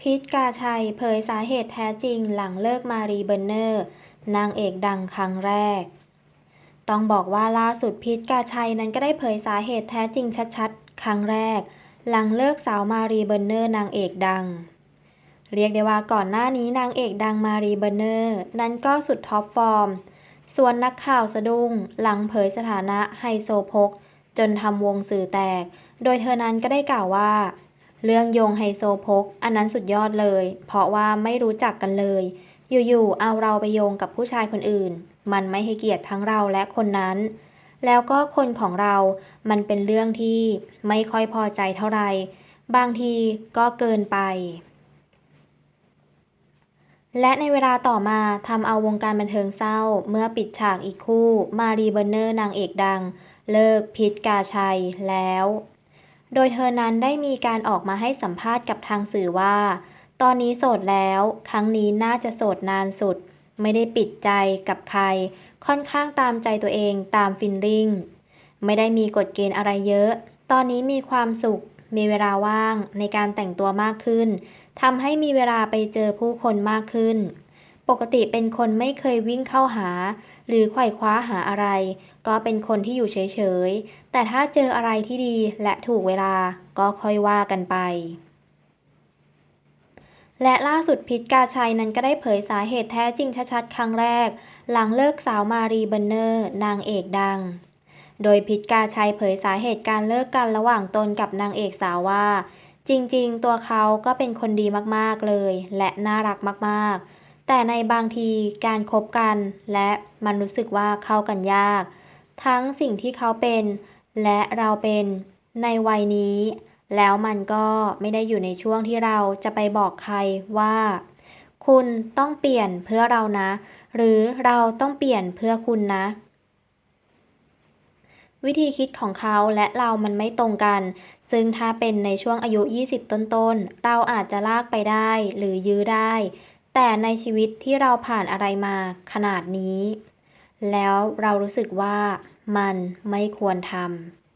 พีทกาชัยเผยสาเหตุแท้จริงหลังเลิกมารีเบอร์เนอร์ นางเอกดังครั้งแรก ต้องบอกว่าล่าสุดพีทกาชัยนั้นก็ได้เผยสาเหตุแท้จริงชัดๆ ครั้งแรก หลังเลิกสาวมารีเบอร์เนอร์ นางเอกดัง เรียกได้ว่าก่อนหน้านี้นางเอกดังมารีเบอร์เนอร์ นั้นก็สุดท็อปฟอร์ม ส่วนนักข่าวสะดุ้ง หลังเผยสถานะไฮโซโพกจนทำวงสื่อแตก โดยเธอนั้นก็ได้กล่าวว่า เรื่องโยงไฮโซโพกอันนั้นสุดยอดเลย เพราะว่าไม่รู้จักกันเลย อยู่ๆเอาเราไปโยงกับผู้ชายคนอื่น มันไม่ให้เกียรติทั้งเราและคนนั้น แล้วก็คนของเรา มันเป็นเรื่องที่ไม่ค่อยพอใจเท่าไหร่บางทีก็เกินไป และในเวลาต่อมาทำเอาวงการบันเทิงเศร้า เมื่อปิดฉากอีกคู่ มารีเบอร์เนอร์นางเอกดัง เลิกพิษกาชัยแล้ว โดยเธอนั้นได้มีการออกมาให้สัมภาษณ์กับทางสื่อว่า ตอนนี้โสดแล้ว ครั้งนี้น่าจะโสดนานสุด ไม่ได้ปิดใจกับใคร ค่อนข้างตามใจตัวเองตามฟินลิ่ง ไม่ได้มีกฎเกณฑ์อะไรเยอะ ตอนนี้มีความสุข มีเวลาว่างในการแต่งตัวมากขึ้นทำให้มีเวลาไปเจอผู้คนมากขึ้น ปกติเป็นคนไม่เคยวิ่งเข้าหา หรือไขว่คว้าหาอะไร ก็เป็นคนที่อยู่เฉยๆ แต่ถ้าเจออะไรที่ดีและถูกเวลาก็ค่อยว่ากันไป และล่าสุดพิษกาชัยนั้นก็ได้เผยสาเหตุแท้จริงชัดๆ ครั้งแรก หลังเลิกสาวมารีเบอร์เนอร์ นางเอกดัง โดยพิษกาชัยเผยสาเหตุการเลิกกันระหว่างตนกับนางเอกสาวว่า จริงๆ ตัวเขาก็เป็นคนดีมากๆเลย และน่ารักมากๆ แต่ในบางทีการคบกันและมันรู้สึกว่าเข้ากันยาก ทั้งสิ่งที่เขาเป็น และเราเป็นในวัยนี้ แล้วมันก็ไม่ได้อยู่ในช่วงที่เราจะไปบอกใครว่า คุณต้องเปลี่ยนเพื่อเรานะ หรือเราต้องเปลี่ยนเพื่อคุณนะ วิธีคิดของเขาและเรามันไม่ตรงกัน ซึ่งถ้าเป็นในช่วงอายุ 20 ต้นๆ เราอาจจะลากไปได้หรือยื้อได้ แต่ในชีวิตที่เราผ่านอะไรมาขนาดนี้ แล้วเรารู้สึกว่ามันไม่ควรทำ